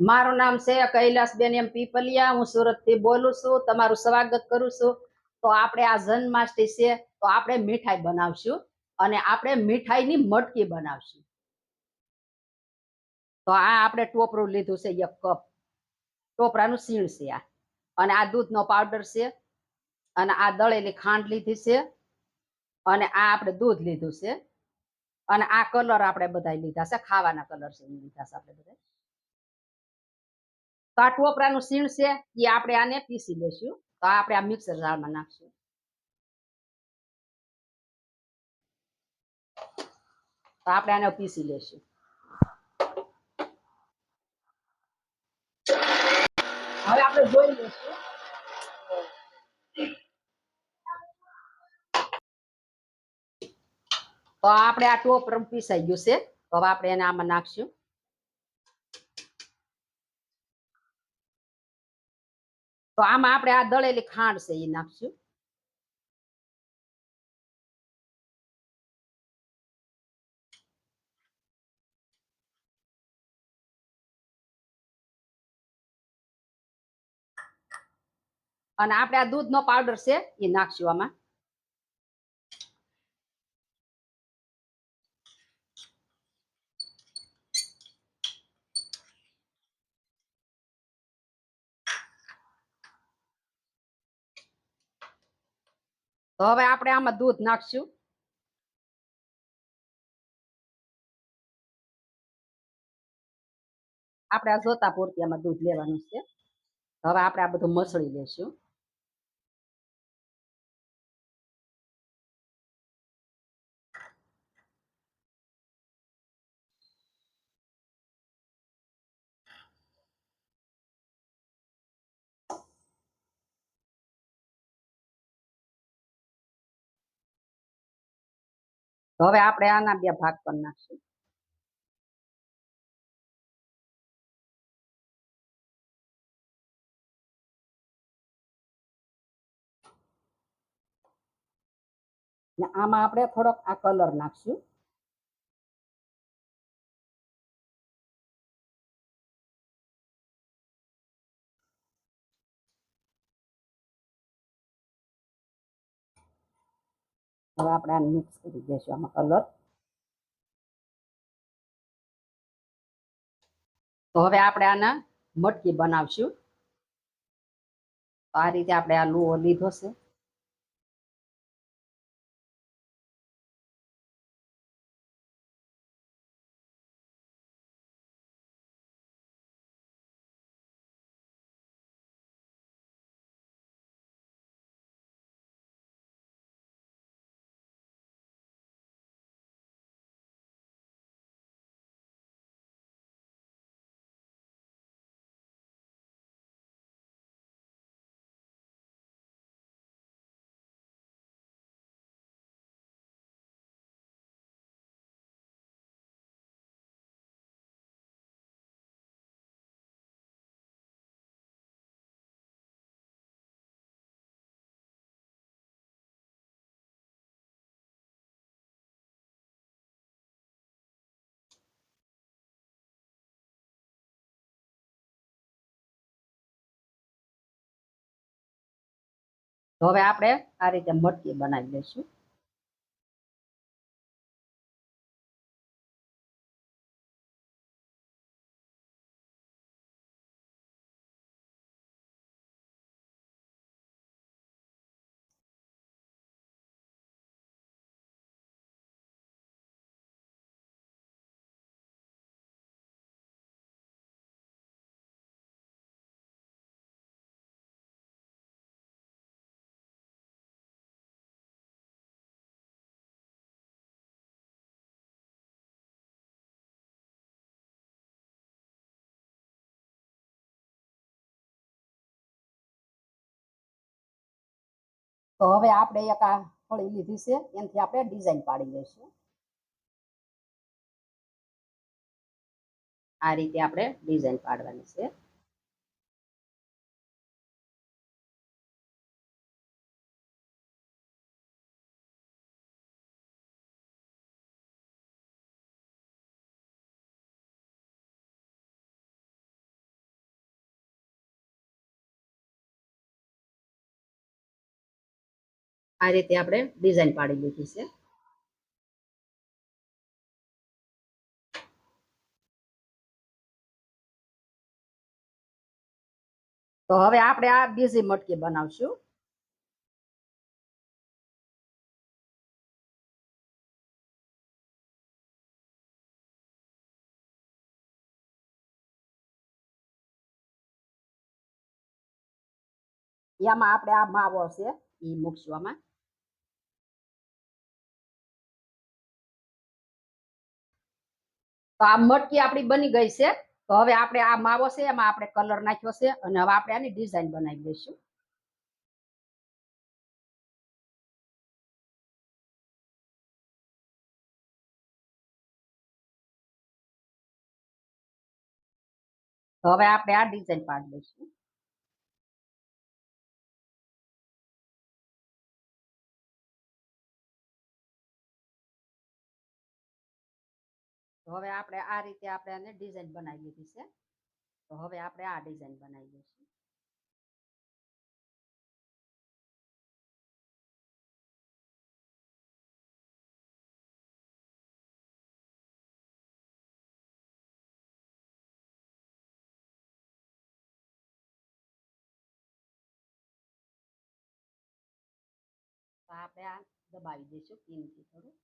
મારું નામ છે કૈલાસબેન એમ પીપલિયા. હું સુરતથી બોલું છું. તમારું સ્વાગત કરું છું. તો આપણે આ જન્માષ્ટમી છે. તો આપણે મીઠાઈ બનાવશું અને આપણે મીઠાઈની મટકી બનાવશું. તો આ આપણે ટોપરું લીધું છે એક કપ. ટોપરાનું સીણ છે આ. અને આ દૂધનો પાવડર છે. અને આ દળેલી ખાંડ લીધી છે. અને આ આપણે દૂધ લીધું છે. અને આ કલર આપણે બધા લીધા છે. ખાવાના કલર છે લીધા છે આપણે બધા તો આ ટોપરાનું સીણ છે, એ આપણે આને પીસી લેશું. તો આ આપણે આ મિક્સર જારમાં નાખશું. તો આપણે આને પીસી લેશું. હવે આપણે જોઈ લેશું તો આપણે આ ટોપર પીસાઈ ગયું છે. તો હવે આપણે એને આમાં નાખશું. તો આમાં આપણે આ દળેલી ખાંડ છે એ નાખશું. અને આપણે આ દૂધનો પાવડર છે એ નાખશું આમાં. તો હવે આપણે આમાં દૂધ નાખશું. આપણે આ જોતા પૂરતી આમાં દૂધ લેવાનું છે. હવે આપણે આ બધું મસળી લેશું. તો હવે આપણે આના બે ભાગ કરી નાખશું ને આમાં આપણે થોડોક આ કલર નાખશું હવે આપણે આને મિક્સ કરી દઈશું આમાં કલર તો હવે આપણે આના મટકી બનાવશું. આ રીતે આપણે આ લુઓ લીધો છે. તો હવે આપણે આ રીતે મટકી બનાવી લઈશું. તો હવે આપણે એક આ ફળી લીધી છે, એનાથી આપણે ડિઝાઇન પાડી લઈશું. આ રીતે આપણે ડિઝાઇન પાડવાની છે. આ રીતે આપણે ડિઝાઇન પાડી લીધી છે. તો હવે આપણે આ બીજી મટકી બનાવશું. એમાં આપણે આ માવો છે એ મૂકશું આમાં. તો આ મટકી આપણી બની ગઈ છે. તો હવે આપણે આ માવો છે, એમાં આપણે કલર નાખ્યો છે અને હવે આપણે આની ડિઝાઇન બનાવી દઈશું. હવે આપણે આ ડિઝાઇન પાડી દઈશું. હવે આપણે આ રીતે આપણે આને ડિઝાઇન બનાવી લીધી છે. તો હવે આપણે આ ડિઝાઇન બનાવી દઈશું તો આપણે આ દબાવી દઈશું પિનથી થોડું.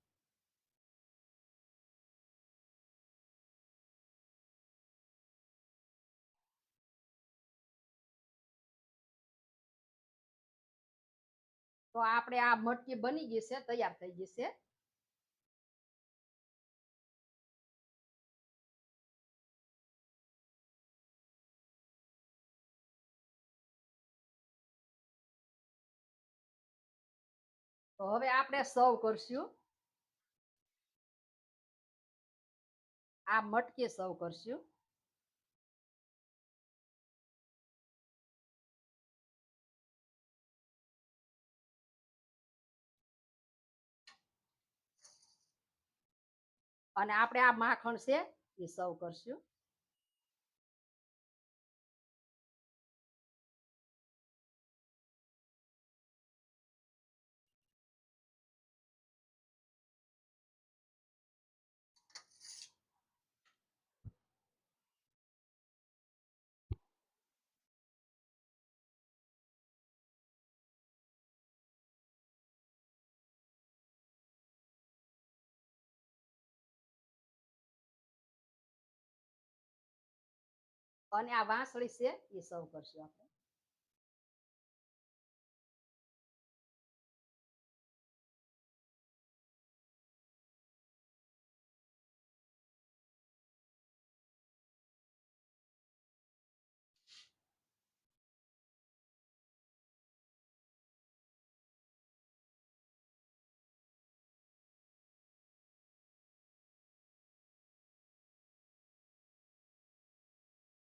તો આપણે આ મટકી બની ગઈ છે, તૈયાર થઈ ગઈ છે. તો હવે આપણે સર્વ કરશું. આ મટકી સર્વ કરશું. અને આપણે આ માખણ છે એ સર્વ કરશું. અને આ વાંસળી છે એ સૌ કરશું આપણે.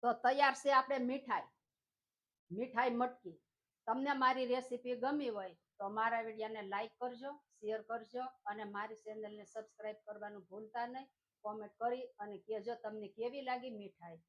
તો તૈયાર છે આપણે મીઠાઈ. મીઠાઈ મટકી. તમને મારી રેસીપી ગમી હોય તો મારા વિડીયોને લાઈક કરજો, શેર કરજો અને મારી ચેનલને સબસ્ક્રાઇબ કરવાનું ભૂલતા નહીં. કોમેન્ટ કરી અને કહેજો તમને કેવી લાગી મીઠાઈ.